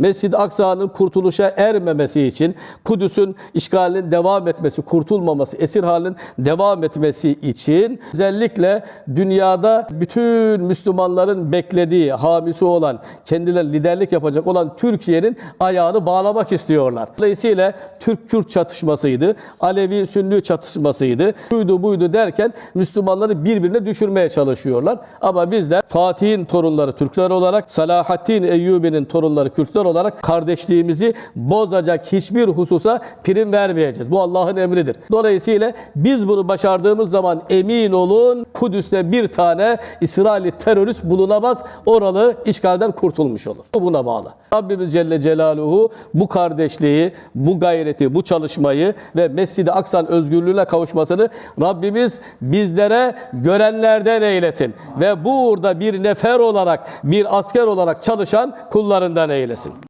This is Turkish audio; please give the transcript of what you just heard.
Mescid-i Aksa'nın kurtuluşa ermemesi için, Kudüs'ün işgalinin devam etmesi, kurtulmaması, esir halinin devam etmesi için özellikle dünyada bütün Müslümanların beklediği, hamisi olan, kendileri liderlik yapacak olan Türkiye'nin ayağını bağlamak istiyorlar. Dolayısıyla Türk-Kürt çatışmasıydı, Alevi-Sünni çatışmasıydı, şuydu buydu derken Müslümanları birbirine düşürmeye çalışıyorlar. Ama bizler Fatih'in torunları Türkler olarak, Salahaddin Eyyubi'nin torunları Kürtler olarak kardeşliğimizi bozacak hiçbir hususa prim vermeyeceğiz. Bu Allah'ın emridir. Dolayısıyla biz bunu başardığımız zaman emin olun Kudüs'te bir tane İsrail terörist bulunamaz. Oralı işgalden kurtulmuş olur. Bu buna bağlı. Rabbimiz Celle Celaluhu bu kardeşliği, bu gayreti, bu çalışmayı ve Mescid-i Aksa'nın özgürlüğüne kavuşmasını Rabbimiz bizlere görenlerden eylesin. Ve burada bir nefer olarak, bir asker olarak çalışan kullarından eylesin.